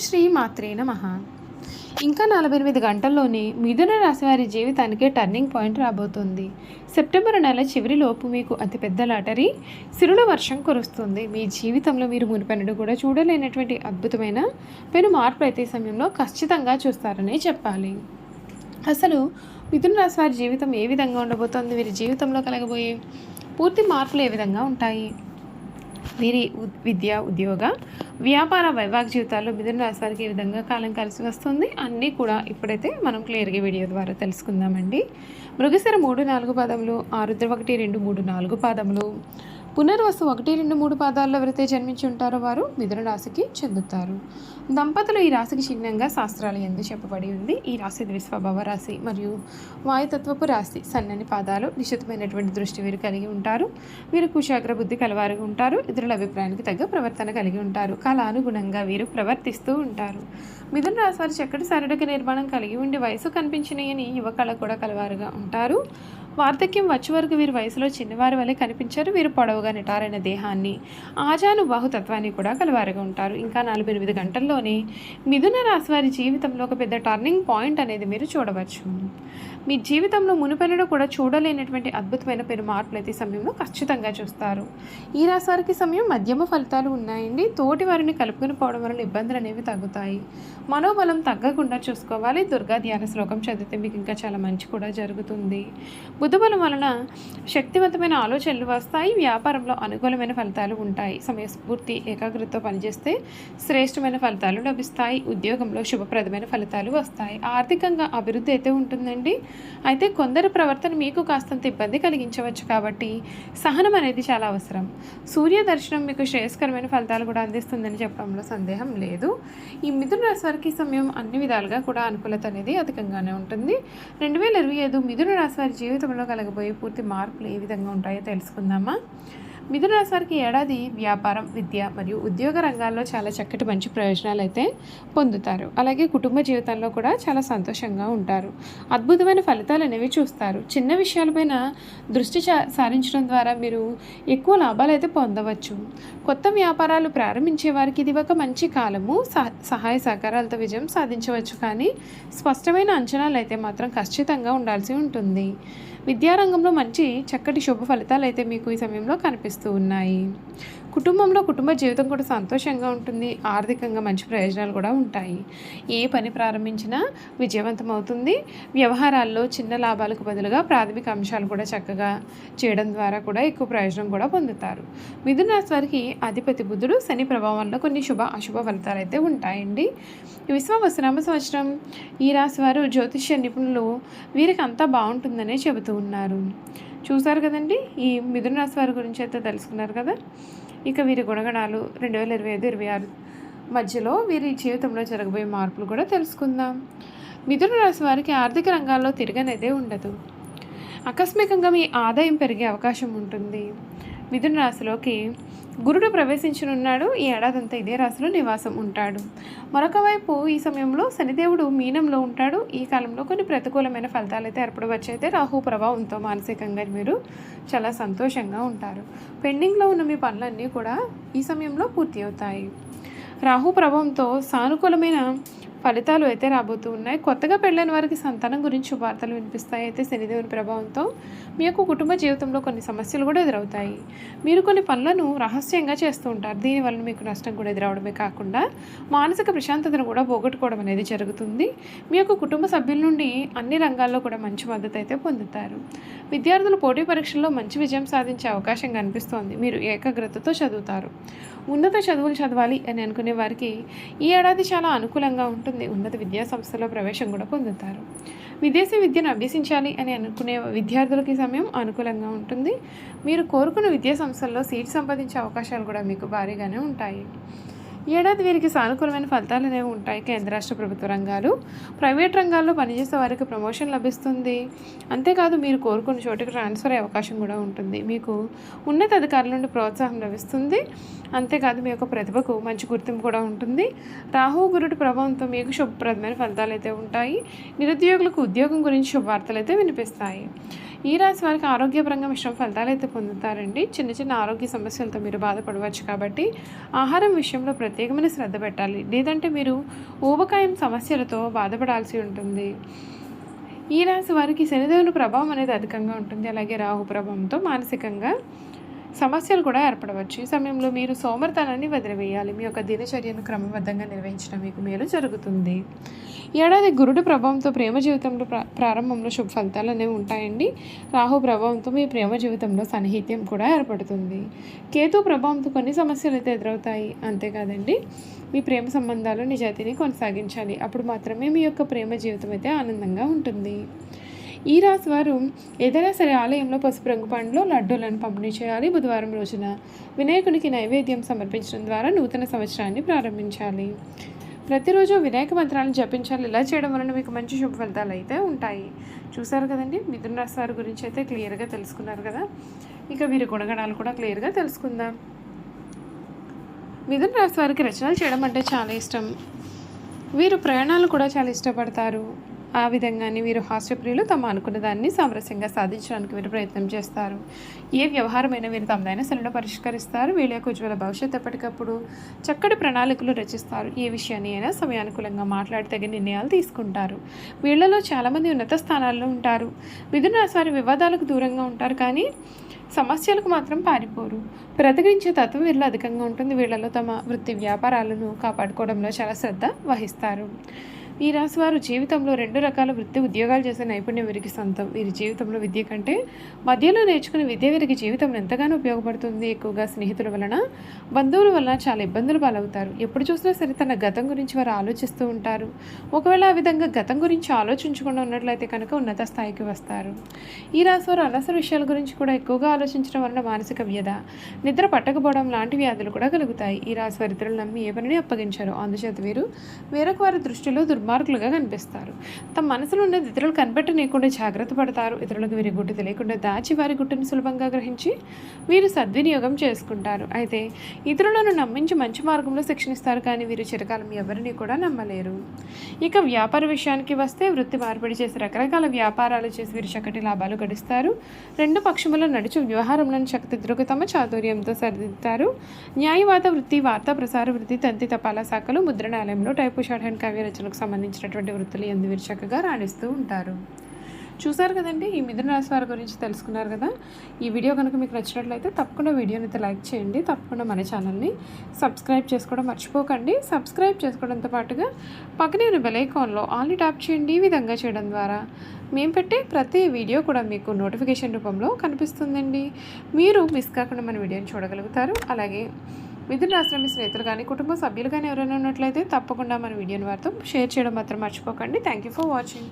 శ్రీ మాత్రే నమ. ఇంకా నలభై ఎనిమిది గంటల్లోనే మిథున రాశి వారి జీవితానికే టర్నింగ్ పాయింట్ రాబోతుంది. సెప్టెంబర్ నెల చివరిలోపు మీకు అతిపెద్ద లాటరీ సిరుల వర్షం కురుస్తుంది. మీ జీవితంలో మీరు మునిపెన్నడు కూడా చూడలేనటువంటి అద్భుతమైన పెను మార్పు అయితే సమయంలో ఖచ్చితంగా చూస్తారనే చెప్పాలి. అసలు మిథున రాశి వారి జీవితం ఏ విధంగా ఉండబోతోంది? వీరి జీవితంలో కలగబోయే పూర్తి మార్పులు ఏ విధంగా ఉంటాయి? వీరి విద్య ఉద్యోగ వ్యాపార వైవాహిక జీవితాల్లో మిథున రాశివారికి ఈ ఏ విధంగా కాలం కలిసి వస్తుంది. అన్నీ కూడా ఇప్పుడైతే మనం క్లియర్గా వీడియో ద్వారా తెలుసుకుందామండి. మృగశిర మూడు నాలుగు పాదములు ఆరుద్ర ఒకటి రెండు మూడు నాలుగు పాదములు పునర్వసు ఒకటి రెండు మూడు పాదాల్లో ఎవరైతే జన్మించి ఉంటారో వారు మిథున రాశికి చెందుతారు. దంపతులు ఈ రాశికి చిహ్నంగా శాస్త్రాలు ఎందు చెప్పబడి ఉంది. ఈ రాశి ద్విస్వభావ రాశి మరియు వాయుతత్వపు రాశి. సన్నని పాదాలు నిశ్చితమైనటువంటి దృష్టి వీరు కలిగి ఉంటారు. వీరు కుశాగ్ర బుద్ధి కలవారుగా ఉంటారు. ఇతరుల అభిప్రాయానికి తగ్గ ప్రవర్తన కలిగి ఉంటారు. కాలానుగుణంగా వీరు ప్రవర్తిస్తూ ఉంటారు. మిథున రాశి వారు చక్కటి శారీరక నిర్మాణం కలిగి ఉండి వయసు కనిపించినయని యువకళ కూడా కలవారుగా ఉంటారు. వార్ధక్యం వచ్చే వరకు వీరు వయసులో చిన్నవారి వలె కనిపించారు. వీరు పొడవు పొడవుగా నిటారైన దేహాన్ని ఆజాను బాహుతత్వాన్ని కూడా కలవారుగా ఉంటారు. ఇంకా నలభై ఎనిమిది గంటల్లోనే మిథున రాశి వారి జీవితంలో ఒక పెద్ద టర్నింగ్ పాయింట్ అనేది మీరు చూడవచ్చు. మీ జీవితంలో మునుపెన్నడూ కూడా చూడలేనటువంటి అద్భుతమైన పెను మార్పులు అయితే ఈ సమయంలో ఖచ్చితంగా చూస్తారు. ఈ రాశి వారికి సమయం మధ్యమ ఫలితాలు ఉన్నాయండి. తోటి వారిని కలుపుకుని పోవడం వలన ఇబ్బందులు అనేవి తగ్గుతాయి. మనోబలం తగ్గకుండా చూసుకోవాలి. దుర్గా ధ్యాన శ్లోకం చదివితే మీకు ఇంకా చాలా మంచి కూడా జరుగుతుంది. బుధబలం వలన శక్తివంతమైన ఆలోచనలు వస్తాయి. వ్యాపారంలో అనుకూలమైన ఫలితాలు ఉంటాయి. సమయస్ఫూర్తి ఏకాగ్రతతో పనిచేస్తే శ్రేష్టమైన ఫలితాలు లభిస్తాయి. ఉద్యోగంలో శుభప్రదమైన ఫలితాలు వస్తాయి. ఆర్థికంగా అభివృద్ధి అయితే ఉంటుందండి. అయితే కొందరి ప్రవర్తన మీకు కాస్తంత ఇబ్బంది కలిగించవచ్చు కాబట్టి సహనం అనేది చాలా అవసరం. సూర్య దర్శనం మీకు శ్రేయస్కరమైన ఫలితాలు కూడా అందిస్తుందని చెప్పడంలో సందేహం లేదు. ఈ మిథున రాశి వారికి సమయం అన్ని విధాలుగా కూడా అనుకూలత అనేది అధికంగానే ఉంటుంది. రెండు వేల ఇరవై ఐదు మిథున రాశి వారి జీవితంలో కలగబోయే పూర్తి మార్పులు ఏ విధంగా ఉంటాయో తెలుసుకుందామా? మిథున రాశి వారికి ఏడాది వ్యాపారం విద్య మరియు ఉద్యోగ రంగాల్లో చాలా చక్కటి మంచి ప్రయోజనాలు అయితే పొందుతారు. అలాగే కుటుంబ జీవితంలో కూడా చాలా సంతోషంగా ఉంటారు. అద్భుతమైన ఫలితాలు అనేవి చూస్తారు. చిన్న విషయాలపైన దృష్టి సారించడం ద్వారా మీరు ఎక్కువ లాభాలు అయితే పొందవచ్చు. కొత్త వ్యాపారాలు ప్రారంభించే వారికి ఇది ఒక మంచి కాలము. సహ- సహాయ సహకారాలతో విజయం సాధించవచ్చు. కానీ స్పష్టమైన అంచనాలు అయితే మాత్రం ఖచ్చితంగా ఉండాల్సి ఉంటుంది. విద్యారంగంలో మంచి చక్కటి శుభ ఫలితాలు అయితే మీకు ఈ సమయంలో కనిపిస్తూ ఉన్నాయి. కుటుంబంలో కుటుంబ జీవితం కూడా సంతోషంగా ఉంటుంది ఆర్థికంగా మంచి ప్రయోజనాలు కూడా ఉంటాయి. ఏ పని ప్రారంభించినా విజయవంతం అవుతుంది. వ్యవహారాల్లో చిన్న లాభాలకు బదులుగా ప్రాథమిక అంశాలు కూడా చక్కగా చేయడం ద్వారా కూడా ఎక్కువ ప్రయోజనం కూడా పొందుతారు. మిథున రాశి వారికి అధిపతి బుధుడు శని ప్రభావంలో కొన్ని శుభ అశుభ ఫలితాలు అయితే ఉంటాయండి. విశ్వవసనామ సంవత్సరం. ఈ రాశి వారు జ్యోతిష్య నిపుణులు. వీరికి అంతా బాగుంటుందనే చెబుతూ ఉన్నారు. చూసారు కదండి? ఈ మిథున రాశి వారి గురించి అయితే తెలుసుకున్నారు కదా? ఇక వీరి గుణగణాలు రెండు వేల ఇరవై ఐదు ఇరవై ఆరు మధ్యలో వీరి జీవితంలో జరగబోయే మార్పులు కూడా తెలుసుకుందాం. మిథున రాశి వారికి ఆర్థిక రంగాల్లో తిరగనేదే ఉండదు. ఆకస్మికంగా మీ ఆదాయం పెరిగే అవకాశం ఉంటుంది. మిథున రాశిలోకి గురుడు ప్రవేశించనున్నాడు. ఈ ఏడాదంతా ఇదే రాశిలో నివాసం ఉంటాడు. మరొక వైపు ఈ సమయంలో శనిదేవుడు మీనంలో ఉంటాడు. ఈ కాలంలో కొన్ని ప్రతికూలమైన ఫలితాలు అయితే ఏర్పడి అయితే రాహు ప్రభావంతో మానసికంగా మీరు చాలా సంతోషంగా ఉంటారు. పెండింగ్లో ఉన్న మీ పనులన్నీ కూడా ఈ సమయంలో పూర్తి అవుతాయి. రాహు ప్రభావంతో సానుకూలమైన ఫలితాలు అయితే రాబోతూ ఉన్నాయి. కొత్తగా పెళ్ళైన వారికి సంతానం గురించి వార్తలు వినిపిస్తాయి. అయితే శనిదేవుని ప్రభావంతో మీ యొక్క కుటుంబ జీవితంలో కొన్ని సమస్యలు కూడా ఎదురవుతాయి. మీరు కొన్ని పనులను రహస్యంగా చేస్తూ ఉంటారు. దీనివల్ల మీకు నష్టం కూడా ఎదురవడమే కాకుండా మానసిక ప్రశాంతతను కూడా పోగొట్టుకోవడం అనేది జరుగుతుంది. మీ యొక్క కుటుంబ సభ్యుల నుండి అన్ని రంగాల్లో కూడా మంచి మద్దతు అయితే పొందుతారు. విద్యార్థులు పోటీ పరీక్షల్లో మంచి విజయం సాధించే అవకాశం కనిపిస్తోంది. మీరు ఏకాగ్రతతో చదువుతారు. ఉన్నత చదువులు చదవాలి అని అనుకునే వారికి ఈ ఏడాది చాలా అనుకూలంగా ఉంటుంది. ఉన్నత విద్యా సంస్థలో ప్రవేశం కూడా పొందుతారు. విదేశీ విద్యను అభ్యసించాలి అని అనుకునే విద్యార్థులకి సమయం అనుకూలంగా ఉంటుంది. మీరు కోరుకున్న విద్యా సంస్థల్లో సీట్ సంపాదించే అవకాశాలు కూడా మీకు భారీగానే ఉంటాయి. ఏడాది వీరికి సానుకూలమైన ఫలితాలు అనేవి ఉంటాయి కేంద్ర రాష్ట్ర ప్రభుత్వ రంగాలు. ప్రైవేట్ రంగాల్లో పనిచేసే వారికి ప్రమోషన్ లభిస్తుంది. అంతేకాదు మీరు కోరుకున్న చోటుకి ట్రాన్స్ఫర్ అయ్యే అవకాశం కూడా ఉంటుంది. మీకు ఉన్నత అధికారుల నుండి ప్రోత్సాహం లభిస్తుంది. అంతేకాదు మీ యొక్క ప్రతిభకు మంచి గుర్తింపు కూడా ఉంటుంది. రాహు గురుడి ప్రభావంతో మీకు శుభప్రదమైన ఫలితాలు అయితే ఉంటాయి. నిరుద్యోగులకు ఉద్యోగం గురించి శుభవార్తలు అయితే వినిపిస్తాయి. ఈ రాశి వారికి ఆరోగ్యపరంగా మిశ్రమ ఫలితాలు అయితే పొందుతారండి. చిన్న చిన్న ఆరోగ్య సమస్యలతో మీరు బాధపడవచ్చు కాబట్టి ఆహారం విషయంలో ప్రత్యేకమైన శ్రద్ధ పెట్టాలి. లేదంటే మీరు ఊబకాయం సమస్యలతో బాధపడాల్సి ఉంటుంది. ఈ రాశి వారికి శనిదేవుని ప్రభావం అనేది అధికంగా ఉంటుంది. అలాగే రాహు ప్రభావంతో మానసికంగా సమస్యలు కూడా ఏర్పడవచ్చు. ఈ సమయంలో మీరు సోమర్తనాన్ని వదిలివేయాలి. మీ యొక్క దినచర్యను క్రమబద్ధంగా నిర్వహించడం మీకు మేలు జరుగుతుంది. ఈ ఏడాది గురుడు ప్రభావంతో ప్రేమ జీవితంలో ప్రారంభంలో శుభ ఫలితాలు అనేవి ఉంటాయండి. రాహు ప్రభావంతో మీ ప్రేమ జీవితంలో సన్నిహిత్యం కూడా ఏర్పడుతుంది. కేతు ప్రభావంతో కొన్ని సమస్యలు అయితే ఎదురవుతాయి. అంతేకాదండి మీ ప్రేమ సంబంధాలు నిజాయితీని కొనసాగించాలి. అప్పుడు మాత్రమే మీ యొక్క ప్రేమ జీవితం అయితే ఆనందంగా ఉంటుంది. ఈ రాశి వారు ఏదైనా సరే ఆలయంలో పసుపు రంగు పండ్లు లడ్డూలను పంపిణీ చేయాలి. బుధవారం రోజున వినాయకునికి నైవేద్యం సమర్పించడం ద్వారా నూతన సంవత్సరాన్ని ప్రారంభించాలి. ప్రతిరోజు వినాయక మంత్రాలను జపించాలి. ఇలా చేయడం వలన మీకు మంచి శుభ ఫలితాలు అయితే ఉంటాయి. చూసారు కదండి? మిథున రాశి వారి గురించి అయితే క్లియర్గా తెలుసుకున్నారు కదా? ఇక వీరి గుణగణాలు కూడా క్లియర్గా తెలుసుకుందాం. మిథున రాశి వారికి రచనలు చేయడం అంటే చాలా ఇష్టం. వీరు ప్రయాణాలు కూడా చాలా ఇష్టపడతారు. ఆ విధంగానే వీరు హాస్యప్రియులు తమ అనుకున్న దాన్ని సామరస్యంగా సాధించడానికి వీరు ప్రయత్నం చేస్తారు. ఏ వ్యవహారమైనా వీరు తమదైన శైలిలో పరిష్కరిస్తారు. వీళ్ళ యొక్క ఉజ్వల భవిష్యత్తు ఎప్పటికప్పుడు చక్కటి ప్రణాళికలు రచిస్తారు. ఏ విషయాన్ని అయినా సమయానుకూలంగా మాట్లాడి తగిన నిర్ణయాలు తీసుకుంటారు. వీళ్ళలో చాలామంది ఉన్నత స్థానాల్లో ఉంటారు. మిథున రాశి వారి వివాదాలకు దూరంగా ఉంటారు కానీ సమస్యలకు మాత్రం పారిపోరు. ప్రతిఘటించే తత్వం వీరిలో అధికంగా ఉంటుంది. వీళ్ళలో తమ వృత్తి వ్యాపారాలను కాపాడుకోవడంలో చాలా శ్రద్ధ వహిస్తారు. ఈ రాశి వారు జీవితంలో రెండు రకాల వృత్తి ఉద్యోగాలు చేసే నైపుణ్యం వీరికి సొంతం. వీరి జీవితంలో విద్య కంటే మధ్యలో నేర్చుకునే విద్య వీరికి జీవితంలో ఎంతగానో ఉపయోగపడుతుంది. ఎక్కువగా స్నేహితుల వలన బంధువుల వలన చాలా ఇబ్బందులు పాలవుతారు. ఎప్పుడు చూసినా సరే తన గతం గురించి వారు ఆలోచిస్తూ ఉంటారు. ఒకవేళ ఆ విధంగా గతం గురించి ఆలోచించకుండా ఉన్నట్లయితే కనుక ఉన్నత స్థాయికి వస్తారు. ఈ రాశి వారు అనవసర విషయాల గురించి కూడా ఎక్కువగా ఆలోచించడం వలన మానసిక వ్యధ నిద్ర పట్టకపోవడం లాంటి వ్యాధులు కూడా కలుగుతాయి. ఈ రాశి వారి ఇతరులు నమ్మి ఏ పనిని అప్పగించారు. అందుచేత వీరు వేరొక వారి దృష్టిలో దుర్మార్గులుగా కనిపిస్తారు. తమ మనసులో ఉన్నది ఇతరులు కనిపెట్టనీయకుండా జాగ్రత్త పడతారు. ఇతరులకు వీరి గుట్టు తెలియకుండా దాచి వారి గుట్టును సులభంగా గ్రహించి వీరు సద్వినియోగం చేసుకుంటారు. అయితే ఇతరులను నమ్మించి మంచి మార్గంలో శిక్షణిస్తారు కానీ వీరు చిరకాలం ఎవరిని కూడా నమ్మలేరు. ఇక వ్యాపార విషయానికి వస్తే వృత్తి మార్పిడి చేసి రకరకాల వ్యాపారాలు చేసి వీరు చక్కటి లాభాలు గడిస్తారు. రెండు పక్షముల నడుచు వ్యవహారంలో చక్కదిద్దుకు తమ చాతుర్యంతో సరిదిద్దుతారు. న్యాయవాద వృత్తి వార్తా ప్రసార వృత్తి తంతి తపాలా శాఖలు ముద్రణాలయంలో టైపు షార్ట్ హ్యాండ్ కావ్య రచనకు సంబంధించినటువంటి వృత్తులు ఎందు వీరు చక్కగా రాణిస్తూ ఉంటారు. చూసారు కదండి? ఈ మిథున రాశి వారి గురించి తెలుసుకున్నారు కదా? ఈ వీడియో కనుక మీకు నచ్చినట్లయితే తప్పకుండా వీడియోని అయితే లైక్ చేయండి. తప్పకుండా మన ఛానల్ని సబ్స్క్రైబ్ చేసుకోవడం మర్చిపోకండి. సబ్స్క్రైబ్ చేసుకోవడంతో పాటుగా పక్కనే ఉన్న బెలైకాన్లో ఆల్ని ట్యాప్ చేయండి ఈ విధంగా చేయడం ద్వారా. మేము పెట్టే ప్రతి వీడియో కూడా మీకు నోటిఫికేషన్ రూపంలో కనిపిస్తుందండి. మీరు మిస్ కాకుండా మన వీడియోని చూడగలుగుతారు. అలాగే మిథున రాశిలో మీ స్నేహితులు కానీ కుటుంబ సభ్యులు కానీ ఎవరైనా ఉన్నట్లయితే తప్పకుండా మన వీడియోని వారితో షేర్ చేయడం మాత్రం మర్చిపోకండి. Thank you for watching